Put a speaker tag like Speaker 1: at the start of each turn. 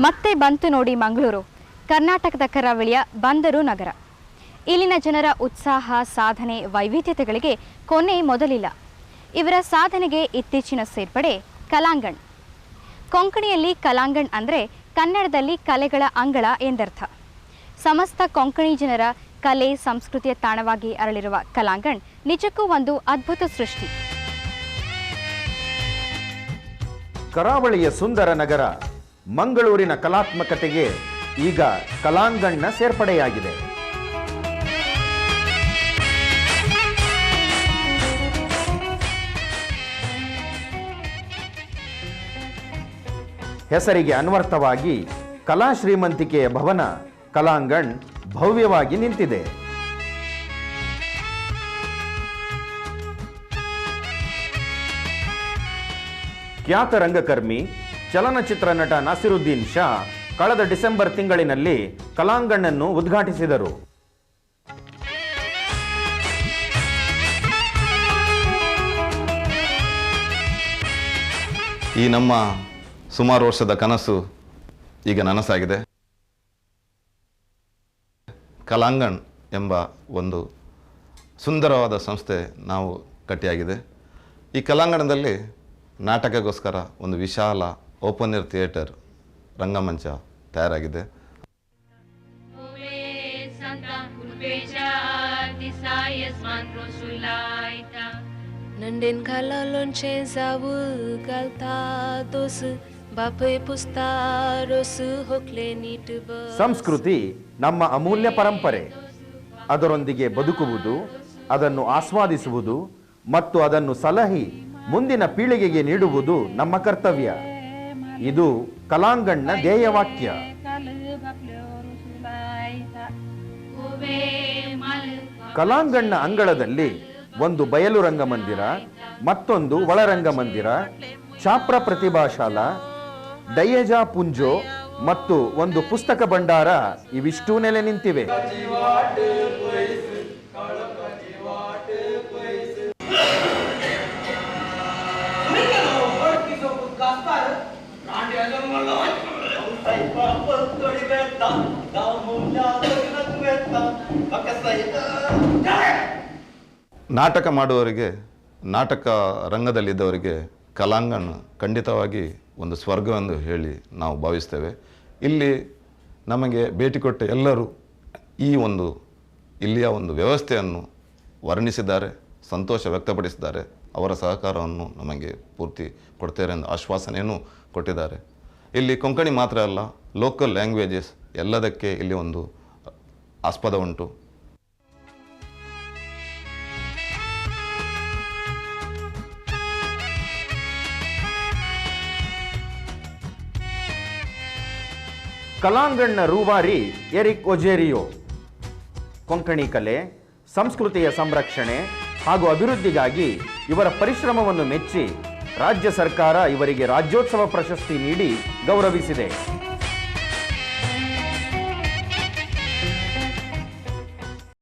Speaker 1: ಮತ್ತೆ ಬಂತು ನೋಡಿ ಮಂಗಳೂರು. ಕರ್ನಾಟಕದ ಕರಾವಳಿಯ ಬಂದರು ನಗರ. ಇಲ್ಲಿನ ಜನರ ಉತ್ಸಾಹ, ಸಾಧನೆ, ವೈವಿಧ್ಯತೆಗಳಿಗೆ ಕೊನೆ ಮೊದಲಿಲ್ಲ. ಇವರ ಸಾಧನೆಗೆ ಇತ್ತೀಚಿನ ಸೇರ್ಪಡೆ ಕಲಾಂಗಣ್. ಕೊಂಕಣಿಯಲ್ಲಿ ಕಲಾಂಗಣ್ ಅಂದರೆ ಕನ್ನಡದಲ್ಲಿ ಕಲೆಗಳ ಅಂಗಳ ಎಂದರ್ಥ. ಸಮಸ್ತ ಕೊಂಕಣಿ ಜನರ ಕಲೆ, ಸಂಸ್ಕೃತಿಯ ತಾಣವಾಗಿ ಅರಳಿರುವ ಕಲಾಂಗಣ್ ನಿಜಕ್ಕೂ ಒಂದು ಅದ್ಭುತ ಸೃಷ್ಟಿ.
Speaker 2: ಕರಾವಳಿಯ ಸುಂದರ ನಗರ. ಮಂಗಳೂರಿನ ಕಲಾತ್ಮಕತೆಗೆ ಈಗ ಕಲಾಂಗಣ್ಣ ಸೇರ್ಪಡೆಯಾಗಿದೆ. ಹೆಸರಿಗೆ ಅನ್ವರ್ಥವಾಗಿ ಕಲಾ ಶ್ರೀಮಂತಿಕೆಯ ಭವನ ಕಲಾಂಗಣ್ ಭವ್ಯವಾಗಿ ನಿಂತಿದೆ. ಖ್ಯಾತ ರಂಗಕರ್ಮಿ ಚಲನಚಿತ್ರ ನಟ ನಾಸಿರುದ್ದೀನ್ ಶಾ ಕಳೆದ ಡಿಸೆಂಬರ್ ತಿಂಗಳಿನಲ್ಲಿ ಕಲಾಂಗಣ್ಣನ್ನು ಉದ್ಘಾಟಿಸಿದರು.
Speaker 3: ಈ ನಮ್ಮ ಸುಮಾರು ವರ್ಷದ ಕನಸು ಈಗ ನನಸಾಗಿದೆ. ಕಲಾಂಗಣ್ ಎಂಬ ಒಂದು ಸುಂದರವಾದ ಸಂಸ್ಥೆ ನಾವು ಕಟ್ಟಿಯಾಗಿದೆ. ಈ ಕಲಾಂಗಣದಲ್ಲಿ ನಾಟಕಗೋಸ್ಕರ ಒಂದು ವಿಶಾಲ ಓಪನ್ ಏರ್ ಥಿಯೇಟರ್ ರಂಗಮಂಚ ತಯಾರಾಗಿದೆ.
Speaker 4: ನಂಡೆನ್ ba
Speaker 2: ಸಂಸ್ಕೃತಿ ನಮ್ಮ ಅಮೂಲ್ಯ ಪರಂಪರೆ. ಅದರೊಂದಿಗೆ ಬದುಕುವುದು ಅದನ್ನು ಆಸ್ವಾದಿಸುವುದು ಮತ್ತು ಅದನ್ನು ಸಲಹಿ ಮುಂದಿನ ಪೀಳಿಗೆಗೆ ನೀಡುವುದು ನಮ್ಮ ಕರ್ತವ್ಯ. ಇದು ಕಲಾಂಗಣ್ಣ ಧ್ಯೇಯವಾಕ್ಯ ಕಲಾಂಗಣ್ಣ ಅಂಗಳದಲ್ಲಿ ಒಂದು ಬಯಲು ರಂಗಮಂದಿರ, ಮತ್ತೊಂದು ಒಳರಂಗಮಂದಿರ, ಚಾಪ್ರ ಪ್ರತಿಭಾಶಾಲ ಡಯಜಾ ಪುಂಜೋ ಮತ್ತು ಒಂದು ಪುಸ್ತಕ ಭಂಡಾರ ಇವಿಷ್ಟೂ ನೆಲೆ ನಿಂತಿವೆ.
Speaker 3: ನಾಟಕ ಮಾಡುವವರಿಗೆ, ನಾಟಕ ರಂಗದಲ್ಲಿದ್ದವರಿಗೆ ಕಲಾಂಗಣ ಖಂಡಿತವಾಗಿ ಒಂದು ಸ್ವರ್ಗವೆಂದು ಹೇಳಿ ನಾವು ಭಾವಿಸ್ತೇವೆ. ಇಲ್ಲಿ ನಮಗೆ ಭೇಟಿ ಕೊಟ್ಟ ಎಲ್ಲರೂ ಈ ಒಂದು ಇಲ್ಲಿಯ ಒಂದು ವ್ಯವಸ್ಥೆಯನ್ನು ವರ್ಣಿಸಿದ್ದಾರೆ, ಸಂತೋಷ ವ್ಯಕ್ತಪಡಿಸಿದ್ದಾರೆ. ಅವರ ಸಹಕಾರವನ್ನು ನಮಗೆ ಪೂರ್ತಿ ಕೊಡ್ತೇವೆ ಎಂದು ಆಶ್ವಾಸನೆಯನ್ನು ಕೊಟ್ಟಿದ್ದಾರೆ. ಇಲ್ಲಿ ಕೊಂಕಣಿ ಮಾತ್ರ ಅಲ್ಲ ಲೋಕಲ್ ಲ್ಯಾಂಗ್ವೇಜಸ್ ಎಲ್ಲದಕ್ಕೆ ಇಲ್ಲಿ ಒಂದು ಆಸ್ಪದ ಉಂಟು.
Speaker 2: ಕಲಾಂಗಣ್ಣ ರೂವಾರಿ ಎರಿಕ್ ಒಜೇರಿಯೋ. ಕೊಂಕಣಿ ಕಲೆ, ಸಂಸ್ಕೃತಿಯ ಸಂರಕ್ಷಣೆ ಹಾಗೂ ಅಭಿವೃದ್ಧಿಗಾಗಿ ಇವರ ಪರಿಶ್ರಮವನ್ನು ಮೆಚ್ಚಿ ರಾಜ್ಯ ಸರ್ಕಾರ ಇವರಿಗೆ ರಾಜ್ಯೋತ್ಸವ ಪ್ರಶಸ್ತಿ ನೀಡಿ ಗೌರವಿಸಿದೆ.